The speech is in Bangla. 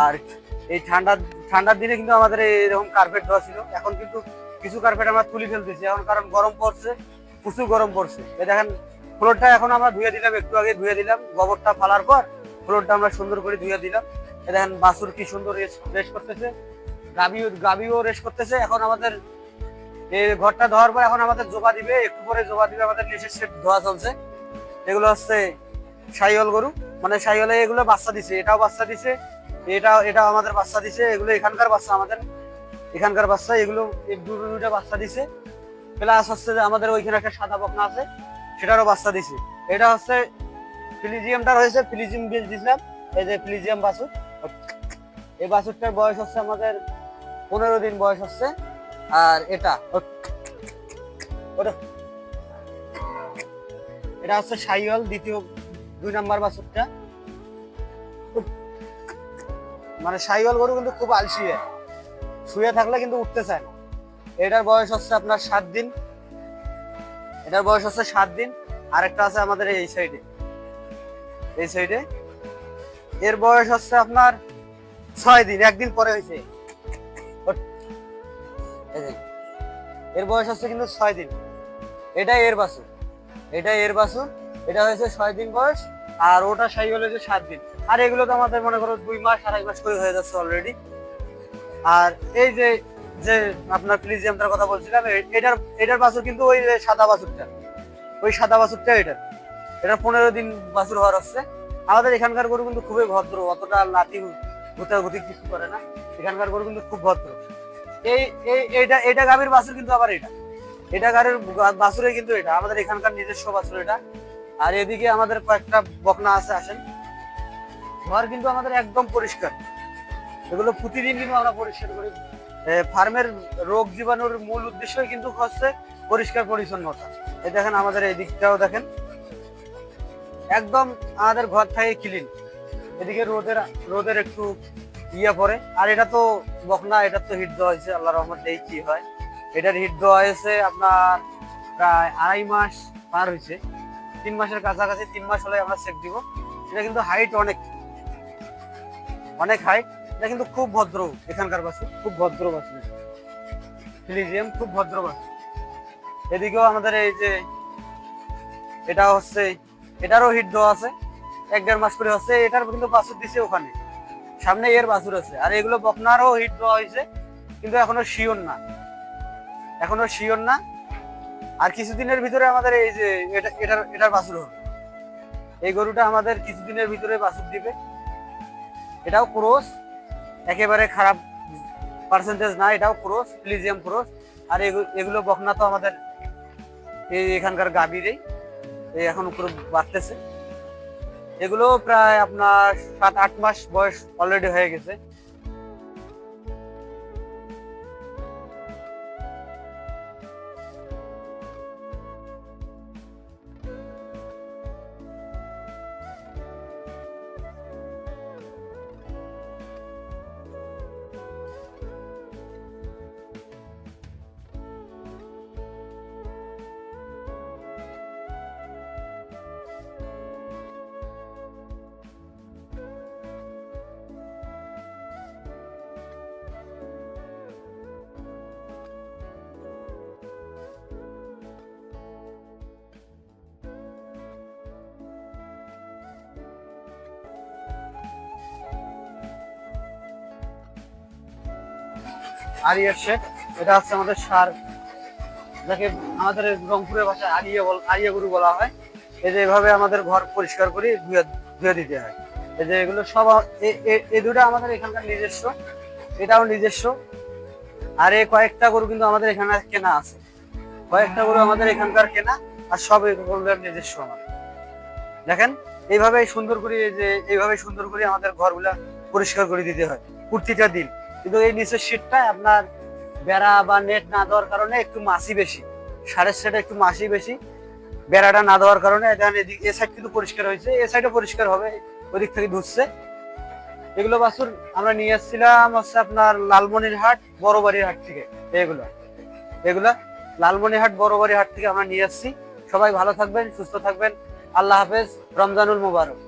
আর এই ঠান্ডা, ঠান্ডার দিনে কিন্তু আমাদের এরকম কার্পেট দেওয়া ছিল। এখন কিন্তু কিছু কার্পেট আমরা তুলে ফেলতেছি। এখন কারণ গরম পড়ছে, প্রচুর গরম পড়ছে। এই দেখেন ফ্লোরটা এখন আমরা ধুয়ে দিলাম, একটু আগে ধুয়ে দিলাম। গোবরটা ফালার পর ফ্লোরটা আমরা সুন্দর করে ধুয়ে দিলাম। এই দেখেন, বাসুর কি সুন্দর রেস্ট করতেছে। গাবিও গাবিও রেস্ট করতেছে। এখন আমাদের এই ঘরটা ধোয়ার পর এখন আমাদের জোবা দিবে, একটু পরে জোবা দিবে, আমাদের নিচের সেট ধোয়া চলছে। এগুলো হচ্ছে সাইহল গরু। মানে সাইহলে এগুলো বাচ্চা দিছে, এটাও বাচ্চা দিছে। এটা এটাও আমাদের বাচ্চা দিছে, এগুলো এখানকার বাচ্চা আমাদের। এখানকার বাচ্চা, এগুলো দুটো দুটা বাচ্চা দিছে। প্লাস হচ্ছে যে আমাদের ওইখানে একটা সাদা বকনা আছে, সেটারও বাচ্চা দিছে। এটা হচ্ছে ফিলিজিয়ামটা রয়েছে ফিলিজিয়াম বীজ দিছিলাম, এই যে ফিলিজিয়াম বাছুর। এই বাছুরটার বয়স হচ্ছে আমাদের পনেরো দিন বয়স হচ্ছে, আর এটা, ওটা। এটা হচ্ছে সাইওয়াল দ্বিতীয়, দুই নাম্বার বাছুরটা। মানে সাইওয়াল গরু কিন্তু খুব আলসি হয়। শুয়ে থাকলে কিন্তু উঠতে চায় না। এটার বয়স হচ্ছে আপনার সাত দিন। এটার বয়স হচ্ছে সাত দিন। আরেকটা আছে আমাদের এই সাইডে এই সাইডে এর বয়স হচ্ছে আপনার ছয় দিন, একদিন পরে হয়েছে। এর বয়স হচ্ছে কিন্তু ছয় দিন। এটা এর বাছুর। এটা এর বাছুর। এটা হয়েছে ছয় দিন বয়স আর ওটা সাই হলো সাত দিন। আর এগুলো তো আমাদের মনে করো দুই মাস আড়াই মাস করে হয়ে যাচ্ছে অলরেডি আর এই যে যে আপনার প্লিজিয়ামটার কথা বলছিলাম এটার এটার বাছুর কিন্তু ওই যে সাদা বাছুরটা। ওই সাদা বাছুরটা এটার এটা পনেরো দিন বাছুর হওয়ার হচ্ছে আমাদের এখানকার গরু কিন্তু খুবই ভদ্র, অতটা লাতি গুতাগুতি কিছু করে না। এখানকার গরু কিন্তু খুব ভদ্র। এই এই, এইটা এটা গাভীর বাছুর কিন্তু আবার এটা। এটা গাড়ির বাছুরে কিন্তু এটা। আমাদের এখানকার নিজস্ব বাছুর এটা। আর এদিকে আমাদের কয়েকটা বকনা আছে, আসেন। ঘর কিন্তু আমাদের একদম পরিষ্কার। এগুলো প্রতিদিন কিন্তু আমরা পরিষ্কার করি। ফার্মের রোগ জীবাণুর মূল উদ্দেশ্যই কিন্তু হচ্ছে পরিষ্কার, পরিচ্ছন্নতা। এই দেখেন আমাদের এই দিকটাও দেখেন। একদম আমাদের ঘর থেকে ক্লিন এদিকে রোদের রোদের একটু ইয়ে পড়ে। আর এটা তো বকনা, এটা তো হিট দেওয়া হয়েছে আল্লাহ রহমত এই কি হয়? এটার হিট হয়েছে আপনার প্রায় আড়াই মাস পার হয়েছে। তিন মাসের কাছাকাছি, তিন মাস হলে আমরা চেক দিব। এটা কিন্তু হাইট অনেক। অনেক হাইট এটা কিন্তু খুব ভদ্র এখানকার বাসু, খুব ভদ্র বাসু। ফিলিজিয়াম খুব ভদ্র বাসু। এদিকেও আমাদের এই যে, এটা হচ্ছে, এটারও হিট দেওয়া আছে, এক দেড় মাস করে হচ্ছে, এটার কিন্তু বাছুর দিছে ওখানে। সামনে এর বাছুর আছে আর এগুলো বকনারও হিট দেওয়া হয়েছে, কিন্তু এখনও শিওর না। এখনও শিওর না। আর কিছুদিনের ভিতরে আমাদের এই যে, এটা, এটার এটার বাছুর হবে এই গরুটা আমাদের কিছুদিনের ভিতরে বাছুর দিবে। এটাও ক্রোস, একেবারে খারাপ পার্সেন্টেজ না, এটাও ক্রোস প্লিজিয়াম ক্রোস। আর এগু- এগুলো বকনা তো আমাদের এই এখানকার গাভীরই, এই এখন উপরে বাড়তেছে। এগুলো প্রায় আপনার সাত আট মাস বয়স অলরেডি হয়ে গেছে। আরিয়ার শেখ এটা হচ্ছে আমাদের সার, যাকে আমাদের রংপুরের ভাষায় আরিয়া বল আরিয়া গরু বলা হয়। এই যে এভাবে আমাদের ঘর পরিষ্কার করে, ধুয়ে ধুয়ে দিতে হয়। এই যে এগুলো সব এই দুটো আমাদের এখানকার নিজস্ব, এটাও নিজস্ব। আর এই কয়েকটা গরু কিন্তু আমাদের এখানে কেনা আছে। কয়েকটা গরু আমাদের এখানকার কেনা, আর সব এগুলোর নিজস্ব আমাদের। দেখেন এইভাবে সুন্দর করে এই যে এইভাবে সুন্দর করে আমাদের ঘরগুলা পরিষ্কার করে দিতে হয়। প্রতিটা দিন। কিন্তু এই নিচের শীতটা আপনার বেড়া বা নেট না দেওয়ার কারণে একটু মাছি বেশি। সারের সাইডে একটু মাছি বেশি। বেড়াটা না দেওয়ার কারণে এদিক এ সাইড কিন্তু পরিষ্কার হয়েছে। এ সাইডও পরিষ্কার হবে, ওদিক থেকে ধুচ্ছে। এগুলো বাছুর আমরা নিয়ে এসেছিলাম হচ্ছে আপনার লালমনিরহাট বড়বাড়ির হাট থেকে। এগুলো। এগুলা লালমনিরহাট বড়বাড়ির হাট থেকে আমরা নিয়ে আসছি সবাই ভালো থাকবেন, সুস্থ থাকবেন। আল্লাহ হাফেজ। রমজানুল মুবারক।